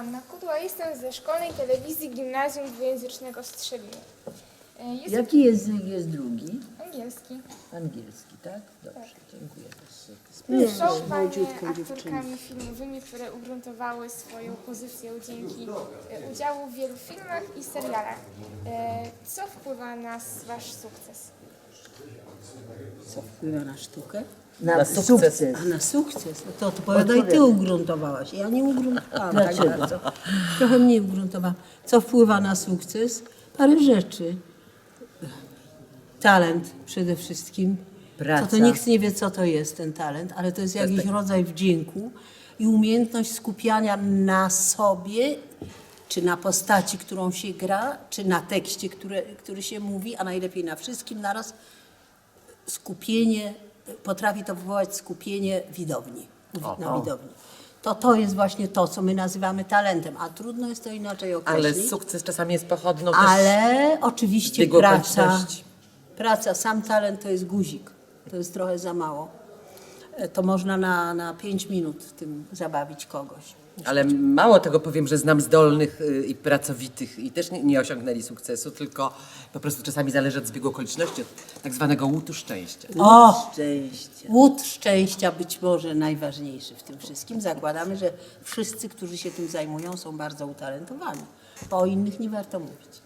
Joanna Kudła, jestem ze Szkolnej Telewizji Gimnazjum Dwujęzycznego Strzeliny. E, Jest Jaki język jest drugi? angielski. Angielski, tak? Dobrze, dziękuję. Są panie aktorkami filmowymi, które ugruntowały swoją pozycję dzięki e, udziału w wielu filmach i serialach. E, Co wpływa na wasz sukces? Co wpływa na sztukę? Na, Na sukces. sukces. A na sukces. No to odpowiadaj ty ugruntowałaś. Ja nie ugruntowałam tak bardzo. Trochę mniej ugruntowałam. Co wpływa na sukces? Parę rzeczy. Talent przede wszystkim. Praca. Co to nikt nie wie, co to jest ten talent, ale to jest jakiś rodzaj wdzięku i umiejętność skupiania na sobie, czy na postaci, którą się gra, czy na tekście, które, który się mówi, a najlepiej na wszystkim naraz skupienie, potrafi to wywołać skupienie widowni, na widowni. To to jest właśnie to, co my nazywamy talentem, a trudno jest to inaczej Ale określić. sukces czasami jest pochodną Ale oczywiście praca, praca, sam talent to jest guzik. To jest trochę za mało. E, To można na, na pięć minut tym zabawić kogoś. Ale mało tego powiem, że znam zdolnych y, i pracowitych i też nie, nie osiągnęli sukcesu, tylko po prostu czasami zależy od zbiegu okoliczności, od tak zwanego łutu szczęścia. O! Szczęście. Łód szczęścia być może najważniejszy w tym wszystkim. Zakładamy, że wszyscy, którzy się tym zajmują, są bardzo utalentowani. Bo o innych nie warto mówić.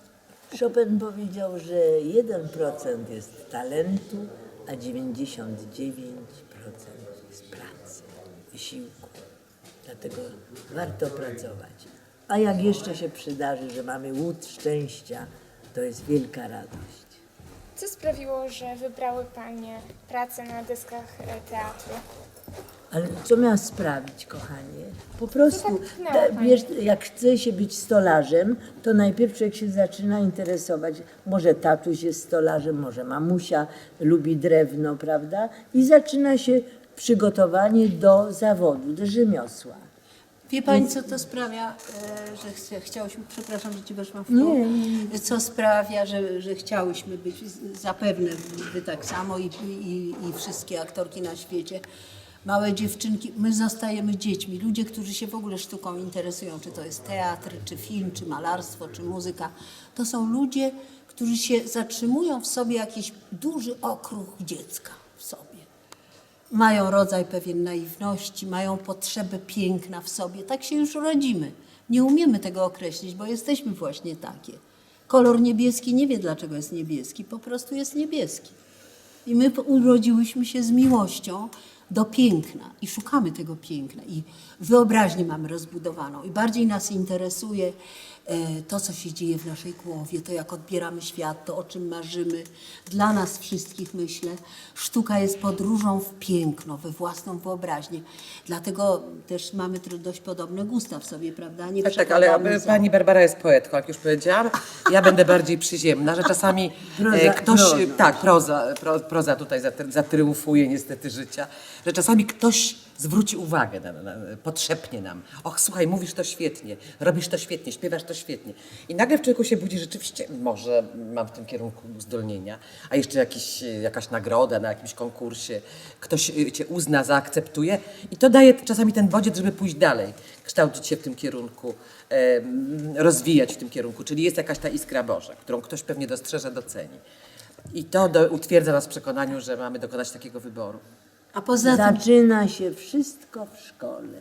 Chopin powiedział, że 1% jest talentu, a 99% jest pracy, wysiłku. Dlatego warto pracować. A jak jeszcze się przydarzy, że mamy łód szczęścia, to jest wielka radość. Co sprawiło, że wybrały panie pracę na deskach e, teatru? Ale co miała sprawić, kochanie? Po prostu, tak da- pani? wiesz, jak chce się być stolarzem, to najpierw człowiek się zaczyna interesować. Może tatuś jest stolarzem, może mamusia lubi drewno, prawda? I zaczyna się przygotowanie do zawodu, do rzemiosła. Wie Pani, co to sprawia, e, że chcia, chciałyśmy, przepraszam, że Ci weszłam w koło, co sprawia, że, że chciałyśmy być, z- zapewne Wy tak samo i, i, i wszystkie aktorki na świecie, małe dziewczynki, my zostajemy dziećmi, ludzie, którzy się w ogóle sztuką interesują, czy to jest teatr, czy film, czy malarstwo, czy muzyka, to są ludzie, którzy się zatrzymują w sobie jakiś duży okruch dziecka w sobie mają rodzaj pewien naiwności, mają potrzebę piękna w sobie. Tak się już rodzimy. Nie umiemy tego określić, bo jesteśmy właśnie takie. Kolor niebieski nie wie, dlaczego jest niebieski, po prostu jest niebieski. I my urodziłyśmy się z miłością do piękna i szukamy tego piękna i wyobraźnię mamy rozbudowaną i bardziej nas interesuje to, co się dzieje w naszej głowie, to jak odbieramy świat, to o czym marzymy. Dla nas wszystkich myślę, sztuka jest podróżą w piękno, we własną wyobraźnię. Dlatego też mamy dość podobne gusta w sobie, prawda? Nie Tak, tak, ale aby za- pani Barbara jest poetką, jak już powiedziałam. Ja będę bardziej przyziemna, że czasami Proza- e, ktoś, proza. tak, proza, pro, proza tutaj zatry- zatryumfuje niestety życia, że czasami ktoś zwróci uwagę, na, na, podszepnie nam. Och, słuchaj, mówisz to świetnie, robisz to świetnie, śpiewasz to świetnie. I nagle w człowieku się budzi rzeczywiście, może mam w tym kierunku uzdolnienia, a jeszcze jakiś, jakaś nagroda na jakimś konkursie, ktoś e, cię uzna, zaakceptuje i to daje czasami ten bodziec, żeby pójść dalej, kształcić się w tym kierunku, rozwijać w tym kierunku, czyli jest jakaś ta iskra Boża, którą ktoś pewnie dostrzeże, doceni. I to do, utwierdza nas w przekonaniu, że mamy dokonać takiego wyboru. A poza tym Zaczyna się wszystko w szkole,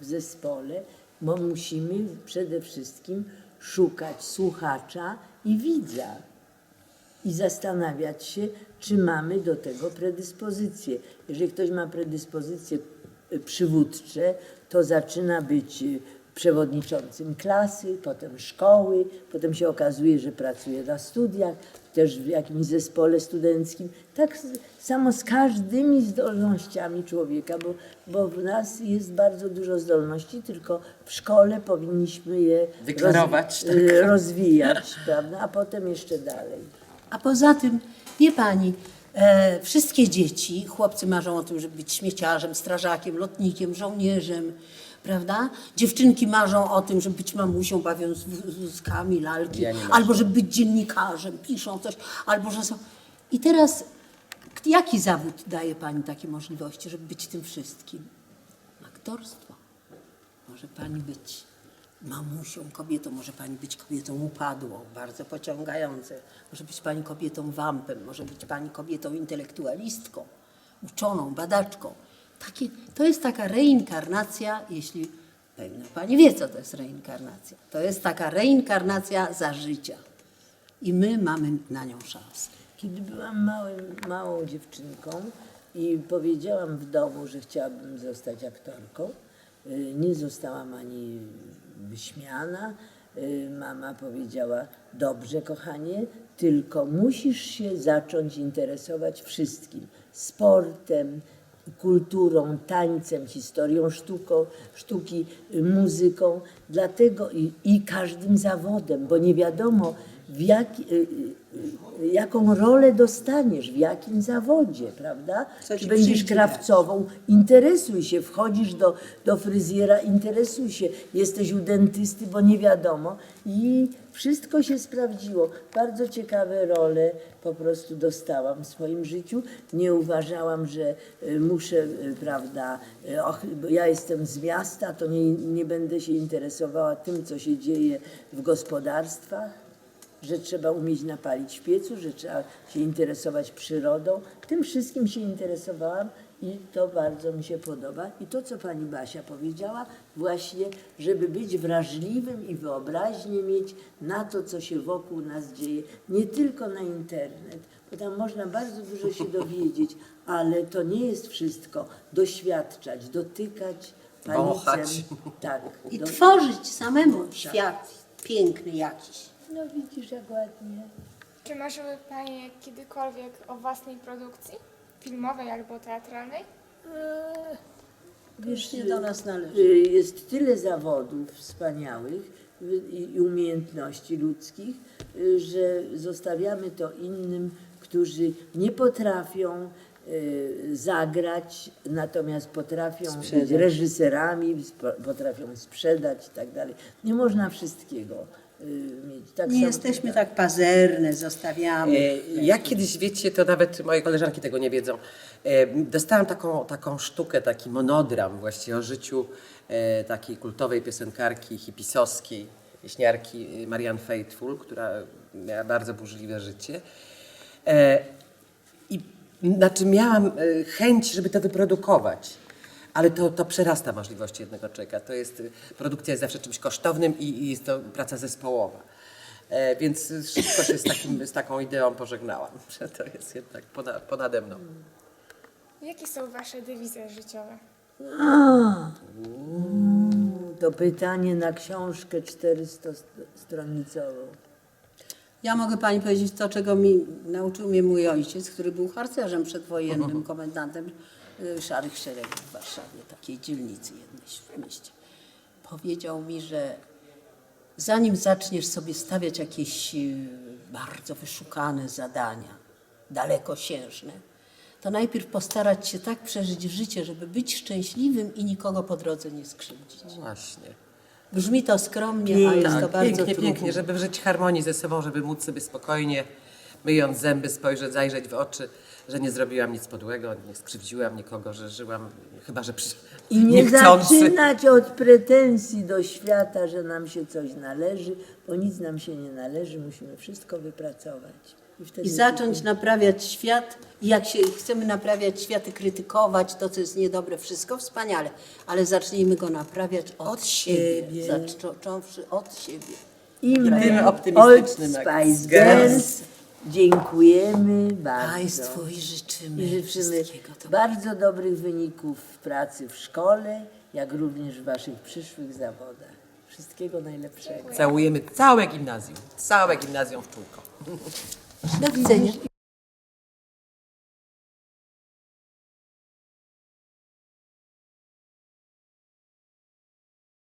w zespole, bo musimy przede wszystkim szukać słuchacza i widza i zastanawiać się, czy mamy do tego predyspozycje. Jeżeli ktoś ma predyspozycje y, przywódcze, to zaczyna być y, przewodniczącym klasy, potem szkoły, potem się okazuje, że pracuje na studiach, też w jakimś zespole studenckim. Tak samo z każdymi zdolnościami człowieka, bo, bo w nas jest bardzo dużo zdolności, tylko w szkole powinniśmy je Wyklarować, tak. y, rozwijać, prawda? a potem jeszcze dalej. A poza tym, wie pani, e, wszystkie dzieci, chłopcy marzą o tym, żeby być śmieciarzem, strażakiem, lotnikiem, żołnierzem, prawda? Dziewczynki marzą o tym, żeby być mamusią, bawiąc w- wózkami, lalki, Ja nie marzę. albo żeby być dziennikarzem, piszą coś, albo że są... I teraz, jaki zawód daje pani takie możliwości, żeby być tym wszystkim? Aktorstwo. Może pani być mamusią, kobietą, może pani być kobietą upadłą, bardzo pociągające. Może być pani kobietą wampem, może być pani kobietą intelektualistką, uczoną, badaczką. Takie, to jest taka reinkarnacja, jeśli pewnie pani wie, co to jest reinkarnacja. To jest taka reinkarnacja za życia. I my mamy na nią szansę. Kiedy byłam małym, małą dziewczynką i powiedziałam w domu, że chciałabym zostać aktorką, y, nie zostałam ani wyśmiana. Y, Mama powiedziała: Dobrze, kochanie, tylko musisz się zacząć interesować wszystkim sportem, kulturą, tańcem, historią sztuką, sztuki, muzyką, dlatego i, i każdym zawodem, bo nie wiadomo, jak, y, y, y, jaką rolę dostaniesz, w jakim zawodzie, prawda? Co Czy będziesz krawcową? Interesuj się, wchodzisz do, do fryzjera, interesuj się, jesteś u dentysty, bo nie wiadomo. I wszystko się sprawdziło. Bardzo ciekawe role po prostu dostałam w swoim życiu. Nie uważałam, że muszę, prawda, och, bo ja jestem z miasta, to nie, nie będę się interesowała tym, co się dzieje w gospodarstwach że trzeba umieć napalić w piecu, że trzeba się interesować przyrodą. Tym wszystkim się interesowałam i to bardzo mi się podoba. I to, co pani Basia powiedziała, właśnie, żeby być wrażliwym i wyobraźnię mieć na to, co się wokół nas dzieje, nie tylko na internet, bo tam można bardzo dużo się dowiedzieć, ale to nie jest wszystko. Doświadczać, dotykać Wąchać. palicem. Tak. I do- tworzyć samemu świat piękny jakiś. No widzisz, jak ładnie. Czy marzyły Panie kiedykolwiek o własnej produkcji? Filmowej albo teatralnej? Wiesz, nie do nas należy. Jest tyle zawodów wspaniałych i umiejętności ludzkich, że zostawiamy to innym, którzy nie potrafią y, zagrać, natomiast potrafią być Sprzedać. reżyserami, sp- potrafią sprzedać i tak dalej. Nie można wszystkiego mieć. Tak Nie jesteśmy tutaj. tak pazerne, zostawiamy. E, Ja kiedyś, wiecie, to nawet moje koleżanki tego nie wiedzą, e, dostałam taką, taką sztukę, taki monodram właściwie o życiu e, takiej kultowej piosenkarki hipisowskiej, pieśniarki Marianne Faithfull, która miała bardzo burzliwe życie. I znaczy miałam chęć, żeby to wyprodukować. Ale to, to przerasta możliwości jednego człowieka. To jest, y, produkcja jest zawsze czymś kosztownym i, i jest to praca zespołowa. E, więc szybko się z, takim, z taką ideą pożegnałam, że to jest jednak ponad, ponade mną. Jakie są Wasze dewizy życiowe? A, mm, to pytanie na książkę 400-stronicową. Ja mogę pani powiedzieć to, czego mi nauczył mnie mój ojciec, który był harcerzem przedwojennym, komendantem Szarych Szeregów w Warszawie, takiej dzielnicy jednej w mieście. Powiedział mi, że zanim zaczniesz sobie stawiać jakieś y, bardzo wyszukane zadania, dalekosiężne, to najpierw postarać się tak przeżyć życie, żeby być szczęśliwym i nikogo po drodze nie skrzywdzić. Właśnie. Brzmi to skromnie, a jest to bardzo pięknie, trudne. pięknie, żeby żyć w harmonii ze sobą, żeby móc sobie spokojnie, myjąc zęby, spojrzeć, zajrzeć w oczy, że nie zrobiłam nic podłego, nie skrzywdziłam nikogo, że żyłam, chyba że przy... I nie niechcący. zaczynać od pretensji do świata, że nam się coś należy, bo nic nam się nie należy, musimy wszystko wypracować. wtedy I zacząć naprawiać świat. I jak się chcemy naprawiać świat i krytykować to, co jest niedobre, wszystko wspaniale, ale zacznijmy go naprawiać od, Od siebie. siebie. Zacząwszy od siebie. I my, Tym Old optymistycznym jak Spice Girls. Dziękujemy bardzo. Państwu i życzymy, I życzymy bardzo dobrych wyników w pracy w szkole, jak również w Waszych przyszłych zawodach. Wszystkiego najlepszego. Całujemy całe gimnazjum, całe gimnazjum w czółko. Do widzenia.